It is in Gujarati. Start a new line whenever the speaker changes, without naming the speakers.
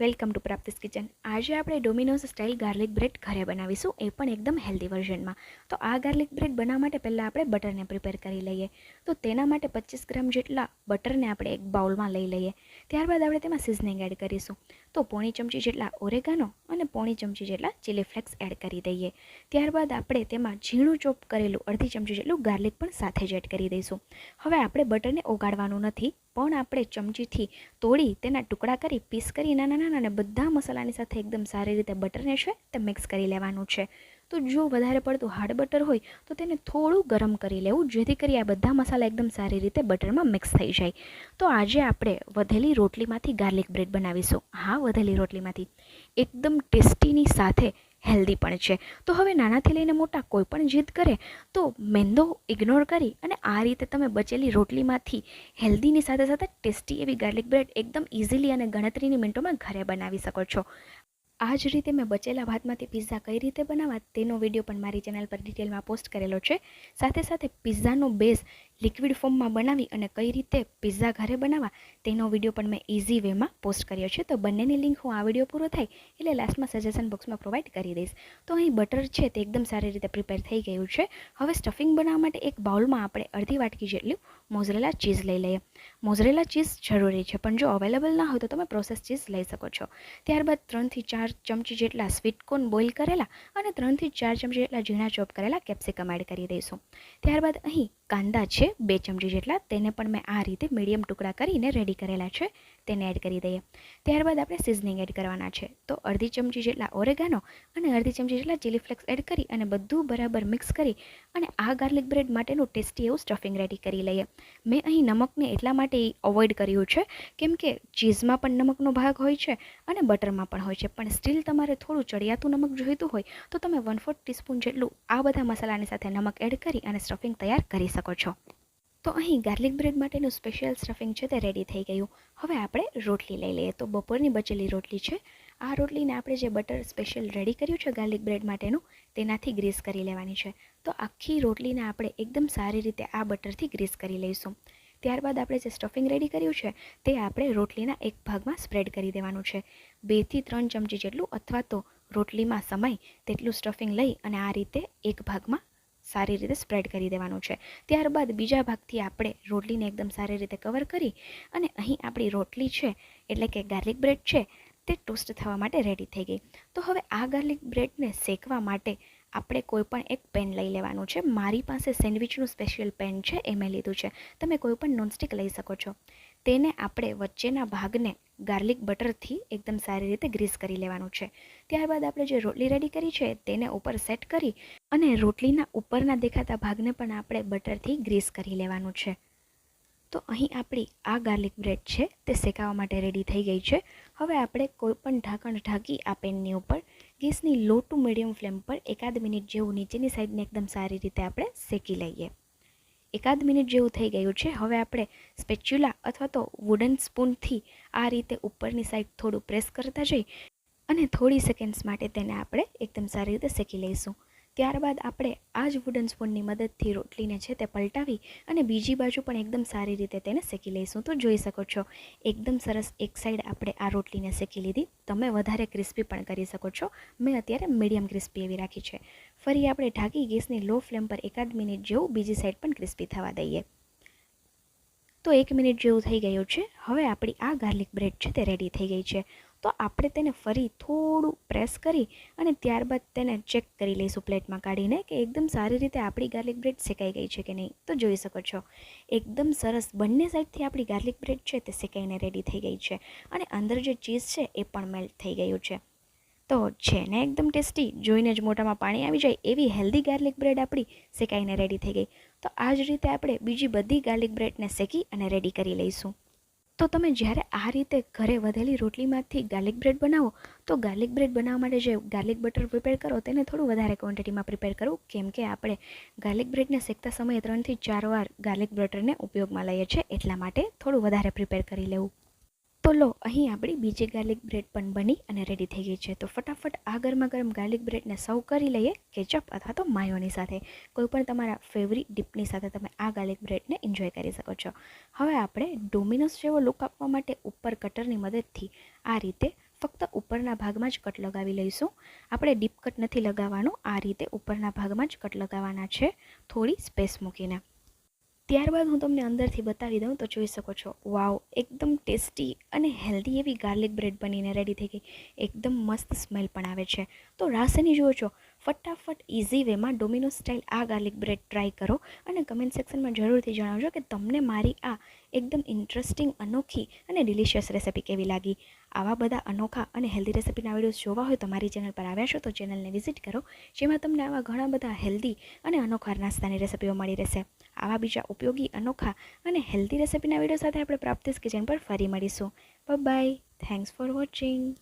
Welcome to પ્રાપ્તિસ kitchen. આજે આપણે ડોમિનોઝ સ્ટાઇલ ગાર્લિક બ્રેડ ઘરે બનાવીશું, એ પણ એકદમ હેલ્ધી વર્ઝનમાં. તો આ ગાર્લિક બ્રેડ બનાવવા માટે પહેલાં આપણે બટરને પ્રિપેર કરી લઈએ. તો તેના માટે પચીસ ગ્રામ જેટલા બટરને આપણે એક બાઉલમાં લઈ લઈએ. ત્યારબાદ આપણે તેમાં સિઝનિંગ એડ કરીશું. તો પોણી ચમચી જેટલા ઓરેગાનો અને પોણી ચમચી જેટલા ચીલી ફ્લેક્સ એડ કરી દઈએ. ત્યારબાદ આપણે તેમાં ઝીણું ચોપ કરેલું અડધી ચમચી જેટલું ગાર્લિક પણ સાથે જ એડ કરી દઈશું. હવે આપણે બટરને ઓગાળવાનું નથી. પણ આપણે ચમચીથી તોડી તેના ટુકડા કરી, પીસ કરી, નાના નાના અને બધા મસાલાની સાથે એકદમ સારી રીતે બટરને છે તે મિક્સ કરી લેવાનું છે. તો જો વધારે પડતું હાર્ડ બટર હોય, તો તેને થોડું ગરમ કરી લેવું, જેથી કરી આ બધા મસાલા એકદમ સારી રીતે બટરમાં મિક્સ થઈ જાય. તો આજે આપણે વધેલી રોટલીમાંથી ગાર્લિક બ્રેડ બનાવીશું. હા, વધેલી રોટલીમાંથી. એકદમ ટેસ્ટીની સાથે હેલ્ધી પણ છે. તો હવે નાનાથી લઈને મોટા કોઈ પણ જીદ કરે તો મેંદો ઇગ્નોર કરી અને આ રીતે તમે બચેલી રોટલીમાંથી હેલ્ધીની સાથે સાથે ટેસ્ટી એવી ગાર્લિક બ્રેડ એકદમ ઇઝીલી અને ગણતરીની મિનિટોમાં ઘરે બનાવી શકો છો. આ જ રીતે મેં બચેલા ભાતમાંથી પિઝા કઈ રીતે બનાવવા તેનો વીડિયો પણ મારી ચેનલ પર ડિટેલમાં પોસ્ટ કરેલો છે. સાથે સાથે પિઝાનો બેઝ લિક્વિડ ફોર્મમાં બનાવી અને કઈ રીતે પિઝા ઘરે બનાવવા તેનો વીડિયો પણ મેં ઇઝી વેમાં પોસ્ટ કર્યો છે. તો બંનેની લિંક હું આ વીડિયો પૂરો થાય એટલે લાસ્ટમાં સજેશન બોક્સમાં પ્રોવાઈડ કરી દઈશ. તો અહીં બટર છે તે એકદમ સારી રીતે પ્રિપેર થઈ ગયું છે. હવે સ્ટફિંગ બનાવવા માટે એક બાઉલમાં આપણે અડધી વાટકી જેટલું મોઝરેલા ચીઝ લઈ લઈએ. મોઝરેલા ચીઝ જરૂરી છે, પણ જો અવેલેબલ ના હોય તો તમે પ્રોસેસ ચીઝ લઈ શકો છો. ત્યારબાદ ત્રણથી ચાર ચમચી જેટલા સ્વીટકોર્ન બોઇલ કરેલા અને ત્રણથી ચાર ચમચી જેટલા ઝીણા ચોપ કરેલા કેપ્સિકમ એડ કરી દઈશું. ત્યારબાદ અહીં કાંદા છે, બે ચમચી જેટલા. તેને પણ મેં આ રીતે મીડિયમ ટુકડા કરીને રેડી કરેલા છે. તેને એડ કરી દઈએ. ત્યારબાદ આપણે સિઝનિંગ એડ કરવાના છે. તો અડધી ચમચી જેટલા ઓરેગાનો અને અડધી ચમચી જેટલા ચીલી ફ્લેક્સ એડ કરી અને બધું બરાબર મિક્સ કરી અને આ ગાર્લિક બ્રેડ માટેનું ટેસ્ટી એવું સ્ટફિંગ રેડી કરી લઈએ. મેં અહીં નમકને એટલા માટે અવોઇડ કર્યું છે, કેમ કે ચીઝમાં પણ નમકનો ભાગ હોય છે અને બટરમાં પણ હોય છે. પણ સ્ટીલ તમારે થોડું ચડિયાતું નમક જોઈતું હોય, તો તમે વન ફોર્થ ટીસ્પૂન જેટલું આ બધા મસાલાની સાથે નમક એડ કરી અને સ્ટફિંગ તૈયાર કરી શકો છો. તો અહીં ગાર્લિક બ્રેડ માટેનું સ્પેશિયલ સ્ટફિંગ છે તે રેડી થઈ ગયું. હવે આપણે રોટલી લઈ લઈએ. તો બપોરની બચેલી રોટલી છે. આ રોટલીને આપણે જે બટર સ્પેશિયલ રેડી કર્યું છે ગાર્લિક બ્રેડ માટેનું, તેનાથી ગ્રીસ કરી લેવાની છે. તો આખી રોટલીને આપણે એકદમ સારી રીતે આ બટરથી ગ્રીસ કરી લઈશું. ત્યારબાદ આપણે જે સ્ટફિંગ રેડી કર્યું છે, તે આપણે રોટલીના એક ભાગમાં સ્પ્રેડ કરી દેવાનું છે. બેથી ત્રણ ચમચી જેટલું અથવા તો રોટલીમાં સમય તેટલું સ્ટફિંગ લઈ અને આ રીતે એક ભાગમાં સારી રીતે સ્પ્રેડ કરી દેવાનું છે. ત્યારબાદ બીજા ભાગથી આપણે રોટલીને એકદમ સારી રીતે કવર કરી અને અહીં આપણી રોટલી છે, એટલે કે ગાર્લિક બ્રેડ છે, તે ટોસ્ટ થવા માટે રેડી થઈ ગઈ. તો હવે આ ગાર્લિક બ્રેડને શેકવા માટે આપણે કોઈ પણ એક પેન લઈ લેવાનું છે. મારી પાસે સેન્ડવિચનું સ્પેશિયલ પેન છે, એ મેં લીધું છે. તમે કોઈ પણ નોનસ્ટિક લઈ શકો છો. તેને આપણે વચ્ચેના ભાગને ગાર્લિક બટરથી એકદમ સારી રીતે ગ્રીસ કરી લેવાનું છે. ત્યારબાદ આપણે જે રોટલી રેડી કરી છે, તેને ઉપર સેટ કરી અને રોટલીના ઉપરના દેખાતા ભાગને પણ આપણે બટરથી ગ્રીસ કરી લેવાનું છે. તો અહીં આપણી આ ગાર્લિક બ્રેડ છે, તે શેકાવા માટે રેડી થઈ ગઈ છે. હવે આપણે કોઈ પણ ઢાંકણ ઢાંકી આ પેનની ઉપર ગેસની લો ટુ મીડિયમ ફ્લેમ પર એકાદ મિનિટ જેવું નીચેની સાઈડને એકદમ સારી રીતે આપણે શેકી લઈએ. એકાદ મિનિટ જેવું થઈ ગયું છે. હવે આપણે સ્પેચ્યુલા અથવા તો વુડન સ્પૂનથી આ રીતે ઉપરની સાઈડ થોડું પ્રેસ કરતા જઈ અને થોડી સેકન્ડ્સ માટે તેને આપણે એકદમ સારી રીતે શેકી લઈશું. ત્યારબાદ આપણે આ જ વુડન સ્પૂનની મદદથી રોટલીને છે તે પલટાવી અને બીજી બાજુ પણ એકદમ સારી રીતે તેને શેકી લઈશું. તો જોઈ શકો છો, એકદમ સરસ એક સાઈડ આપણે આ રોટલીને શેકી લીધી. તમે વધારે ક્રિસ્પી પણ કરી શકો છો. મેં અત્યારે મીડિયમ ક્રિસ્પી એવી રાખી છે. ફરી આપણે ઢાંકી ગેસની લો ફ્લેમ પર એકાદ મિનિટ જેવું બીજી સાઈડ પણ ક્રિસ્પી થવા દઈએ. તો એક મિનિટ જેવું થઈ ગયું છે. હવે આપણી આ ગાર્લિક બ્રેડ છે તે રેડી થઈ ગઈ છે. તો આપણે તેને ફરી થોડું પ્રેસ કરી અને ત્યારબાદ તેને ચેક કરી લઈશું પ્લેટમાં કાઢીને કે એકદમ સારી રીતે આપણી ગાર્લિક બ્રેડ શેકાઈ ગઈ છે કે નહીં. તો જોઈ શકો છો, એકદમ સરસ બંને સાઈડથી આપણી ગાર્લિક બ્રેડ છે તે શેકાઈને રેડી થઈ ગઈ છે અને અંદર જે ચીઝ છે એ પણ મેલ્ટ થઈ ગયું છે. તો છે ને એકદમ ટેસ્ટી જોઈને જ મોટામાં પાણી આવી જાય એવી હેલ્ધી ગાર્લિક બ્રેડ આપણી શેકાઈને રેડી થઈ ગઈ. તો આ જ રીતે આપણે બીજી બધી ગાર્લિક બ્રેડને શેકી અને રેડી કરી લઈશું. તો તમે જ્યારે આ રીતે ઘરે વધેલી રોટલીમાંથી ગાર્લિક બ્રેડ બનાવો, તો ગાર્લિક બ્રેડ બનાવવા માટે જે ગાર્લિક બટર પ્રિપેર કરો તેને થોડું વધારે ક્વોન્ટિટીમાં પ્રિપેર કરવું કેમ કે આપણે ગાર્લિક બ્રેડને શેકતા સમયે ત્રણથી ચાર વાર ગાર્લિક બટરને ઉપયોગમાં લઈએ છીએ, એટલા માટે થોડું વધારે પ્રિપેર કરી લેવું. તો લો, અહીં આપણી બીજી ગાર્લિક બ્રેડ પણ બની અને રેડી થઈ ગઈ છે. તો ફટાફટ આ ગરમા ગરમ ગાર્લિક બ્રેડને સર્વ કરી લઈએ કેચઅપ અથવા તો માયોની સાથે. કોઈ પણ તમારા ફેવરિટ ડીપની સાથે તમે આ ગાર્લિક બ્રેડને એન્જોય કરી શકો છો. હવે આપણે ડોમિનોસ જેવો લુક આપવા માટે ઉપર કટરની મદદથી આ રીતે ફક્ત ઉપરના ભાગમાં જ કટ લગાવી લઈશું. આપણે ડીપ કટ નથી લગાવવાનું, આ રીતે ઉપરના ભાગમાં જ કટ લગાવવાના છે. થોડી સ્પેસ મૂકીને. ત્યારબાદ હું તમને અંદરથી બતાવી દઉં, તો જોઈ શકો છો. વાવ, એકદમ ટેસ્ટી અને હેલ્ધી એવી ગાર્લિક બ્રેડ બનીને રેડી થઈ ગઈ. એકદમ મસ્ત સ્મેલ પણ આવે છે. તો રાસની જુઓ છો. ફટાફટ ઇઝી વેમાં ડોમિનો સ્ટાઇલ આ ગાર્લિક બ્રેડ ટ્રાય કરો અને કમેન્ટ સેક્શનમાં જરૂરથી જણાવજો કે તમને મારી આ એકદમ ઇન્ટરેસ્ટિંગ અનોખી અને ડિલિશિયસ રેસિપી કેવી લાગી. આવા બધા અનોખા અને હેલ્ધી રેસિપીના વિડીયોઝ જોવા હોય તો મારી ચેનલ પર આવ્યા છો તો ચેનલને વિઝિટ કરો, જેમાં તમને આવા ઘણા બધા હેલ્ધી અને અનોખા નાસ્તાની રેસિપીઓ મળી રહેશે. આવા બીજા ઉપયોગી, અનોખા અને હેલ્ધી રેસિપીના વીડિયો સાથે આપણે પ્રાપ્તિસ કિચન પર ફરી મળીશું. By thanks for watching